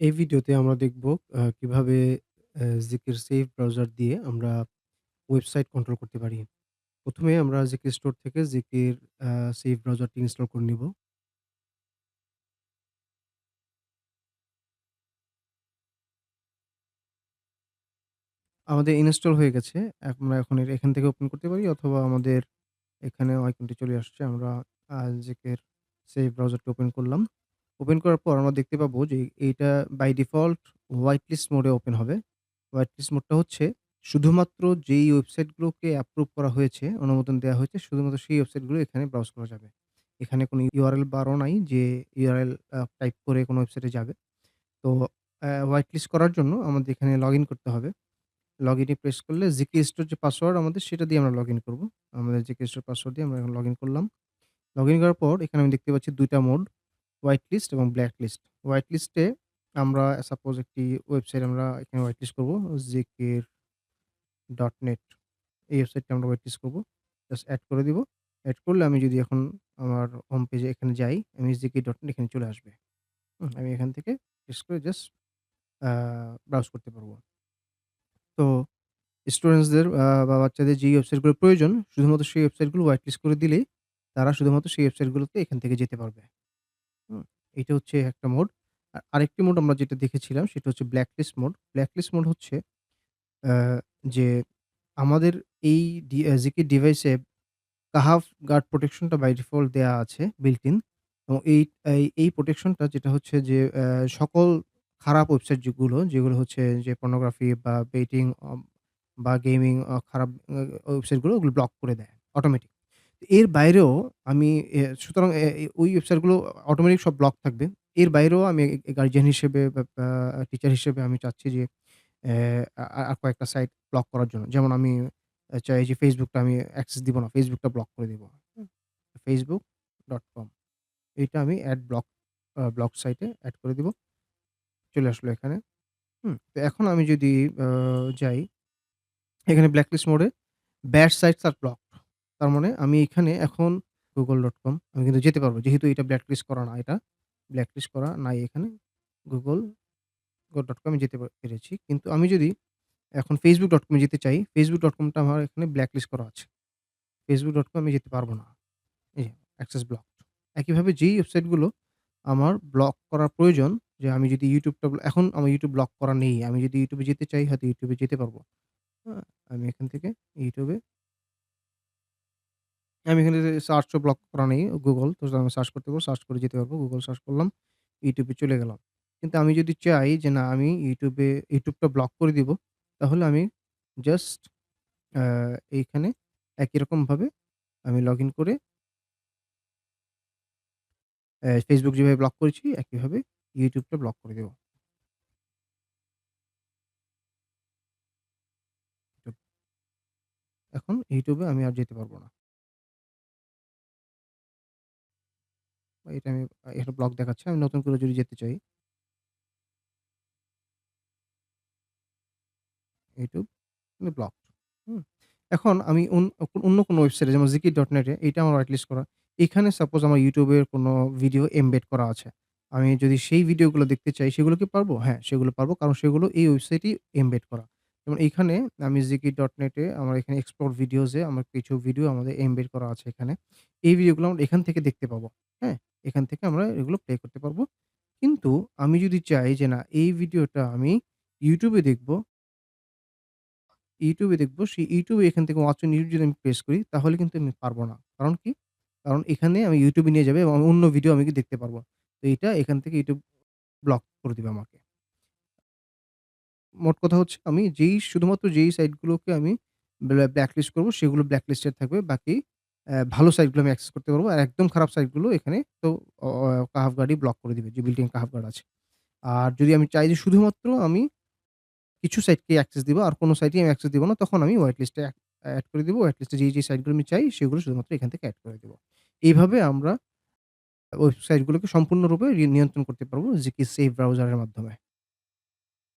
এই ভিডিওতে আমরা দেখব কীভাবে জিকের সেভ ব্রাউজার দিয়ে আমরা ওয়েবসাইট কন্ট্রোল করতে পারি। ১ম এ আমরা জিকে স্টোর থেকে জিকের সেভ ব্রাউজারটি ইনস্টল করে নিব। আমাদের ইনস্টল হয়ে গেছে। আমরা এখন এখান থেকে ওপেন করতে পারি অথবা আমাদের এখানে আইকনটি চলে আসছে। আমরা জিকের সেভ ব্রাউজারটি ওপেন করলাম। ওপেন করার পর আমরা দেখতে পাবো যে এইটা বাই ডিফল্ট হোয়াইট লিস্ট মোডে ওপেন হবে। হোয়াইট লিস্ট মোডটা হচ্ছে শুধুমাত্র যেই ওয়েবসাইটগুলোকে অ্যাপ্রুভ করা হয়েছে, অনুমোদন দেওয়া হয়েছে শুধুমাত্র সেই ওয়েবসাইটগুলো এখানে ব্রাউজ করা যাবে। এখানে কোনো URL বারও নাই যে ইউআরএল টাইপ করে কোনো ওয়েবসাইটে যাবে। তো হোয়াইট লিস্ট করার জন্য আমাদের এখানে লগইন করতে হবে। লগইন এ প্রেস করলে জিকে স্টোর যে পাসওয়ার্ড আমাদের সেটা দিয়ে আমরা লগইন করব। আমাদের জিকে স্টোর পাসওয়ার্ড দিয়ে আমরা এখন লগইন করলাম। লগইন করার পর এখানে আমি দেখতে পাচ্ছি দুইটা মোড হোয়াইট লিস্ট এবং ব্ল্যাক লিস্ট। হোয়াইট লিস্টে আমরা সাপোজ একটি ওয়েবসাইট আমরা এখানে হোয়াইট লিস্ট করব জেকের ডট নেট এই ওয়েবসাইটটা আমরা হোয়াইট লিস্ট করব জাস্ট অ্যাড করে দিব। অ্যাড করলে আমি যদি এখন আমার হোম পেজে এখানে যাই, আমি জেকে ডট নেট এখানে চলে আসবে। আমি এখান থেকে প্রেস করে জাস্ট ব্রাউজ করতে পারব তো স্টুডেন্টসদের বা বাচ্চাদের যেই ওয়েবসাইটগুলো প্রয়োজন শুধুমাত্র সেই ওয়েবসাইটগুলো হোয়াইট লিস্ট করে দিলেই তারা শুধুমাত্র সেই ওয়েবসাইটগুলোতে এখান থেকে যেতে পারবে। এইটা হচ্ছে একটা মোড। আর আরেকটি মোড আমরা যেটা দেখেছিলাম সেটা হচ্ছে black list mode. Blacklist mode হচ্ছে যে আমাদের এই জিকে ডিভাইসে কাহাফ গার্ড প্রোটেকশনটা বাই ডিফল্ট দেয়া আছে in এবং এই এই এই প্রোটেকশনটা যেটা হচ্ছে যে সকল খারাপ ওয়েবসাইট যেগুলো, যেগুলো হচ্ছে যে পর্নোগ্রাফি বা বেটিং বা গেমিং খারাপ ওয়েবসাইটগুলো ওগুলো ব্লক করে দেয় অটোমেটিক। এর বাইরেও আমি এ সুতরাং এ এ ওই ওয়েবসাইটগুলো অটোমেটিক সব ব্লক থাকবে। এর বাইরেও আমি এ গার্ডিয়ান হিসেবে বা বা টিচার হিসেবে আমি চাচ্ছি যে অ্যা আ আর কয়েকটা সাইট ব্লক করার জন্য। যেমন আমি চাই যে ফেসবুকটা আমি অ্যাক্সেস দিব না। ফেসবুকটা ব্লক করে দিব। হুম? facebook.com এইটা আমি এড ব্লক আ ব্লক সাইটে এড করে দিব। চলে আসলো এখানে। হুম? তো এখন আমি যদি আ যাই এখানে ব্ল্যাকলিস্ট মোডে ব্যাড সাইটস আর ব্লকড। তার মানে আমি এখানে এখন google.com আমি কিন্তু যেতে পারব। যেহেতু এটা ব্লাক লিস্ট করা না এটা। ব্লাক লিস্ট করা নাই এখানে। google go.com এ যেতে পেরেছি। কিন্তু আমি যদি এখন facebook.com এ যেতে চাই, facebook.com টা আমার এখানে ব্লাক লিস্ট করা আছে। ফেসবুক facebook.com আমি যেতে পারব না। এই যে অ্যাক্সেস ব্লকড। একইভাবে যেই ওয়েবসাইটগুলো আমার ব্লক করা প্রয়োজন যে আমি যদি ইউটিউবটা এখন আমার ইউটিউব ব্লক করা নেই। আমি যদি ইউটিউবে যেতে চাই হয়তো ইউটিউবে যেতে পারব। হ্যাঁ? আমি এখান থেকে এ আমি এখানে যে সার্চও ব্লক করা নেই Google তো আমি সার্চ করতে পারব, সার্চ করে যেতে পারব। Google সার্চ করলাম, এ চলে গেলাম। কিন্তু আমি যদি চাই যে না আমি YouTube এ YouTube টা ব্লক করে দিব, তাহলে আমি জাস্ট এইখানে একই রকমভাবে আমি লগইন করে Facebook যেভাবে ব্লক করেছি একইভাবে YouTube টা ব্লক করে দেব। এখন এ আমি আর যেতে পারব না। এটা আমি এটা ব্লক দেখাচ্ছে। আমি নতুন করে যদি যেতে চাই মানে ব্লকড। হুম? এখন আমি অন অন্য কোনো ওয়েবসাইটে যেমন ziki.net এ এইটা আমার হোয়াইট লিস্ট করা। এখানে সাপোজ আমার ইউটিউবের কোনো ভিডিও এমবেড করা আছে। আমি যদি সেই ভিডিওগুলো দেখতে চাই সেগুলো কি পারব? হ্যাঁ, সেগুলো পারব। কারণ সেগুলো এই ওয়েবসাইটেই এমবেড করা। যেমন এইখানে আমি ziki.net এ আমার এখানে এক্সপ্লোর ভিডিওস আমার কিছু ভিডিও আমাদের এমবেড করা আছে এখানে। এই ভিডিওগুলো আমরা এখান থেকে দেখতে পাবো। হ্যাঁ? এখান থেকে আমরা এগুলো প্লে করতে পারব। কিন্তু আমি যদি চাই যে না এই ভিডিওটা আমি এ দেখব এ দেখব, সেই এ এখান থেকে ওয়াচ YouTube যদি আমি প্রেস করি তাহলে কিন্তু আমি পারব না। কারণ কি? কারণ এখানে আমি এ নিয়ে যাবে এবং অন্য ভিডিও আমি কি দেখতে পারব। তো এইটা এখান থেকে YouTube ব্লক করে দিবে আমাকে। মোট কথা হচ্ছে আমি যেই শুধুমাত্র যেই সাইটগুলোকে আমি ব্লা ব্ল্যাক লিস্ট করব সেগুলো ব্ল্যাক লিস্টেড থাকবে। বাকি ভালো সাইটগুলো আমি অ্যাক্সেস করতে পারব। আর একদম খারাপ সাইটগুলো এখানে তো কাহাফ গার্ডই ব্লক করে দিবে যে ইন কাহাফ গার্ড আছে। আর যদি আমি চাই যে শুধুমাত্র আমি কিছু সাইটকে অ্যাক্সেস দিব আর কোনো সাইটেই আমি অ্যাক্সেস দিব না তখন আমি হোয়াইট লিস্টে অ্যা এড করে দিব। হোয়াইট লিস্টে যেই, যেই সাইটগুলো আমি চাই সেগুলো শুধুমাত্র এখান থেকে এড করে দিব। এইভাবে আমরা ওয়েবসাইটগুলোকে সম্পূর্ণরূপে নিয়ন্ত্রণ করতে পারব যে কি সেফ ব্রাউজারের মাধ্যমে।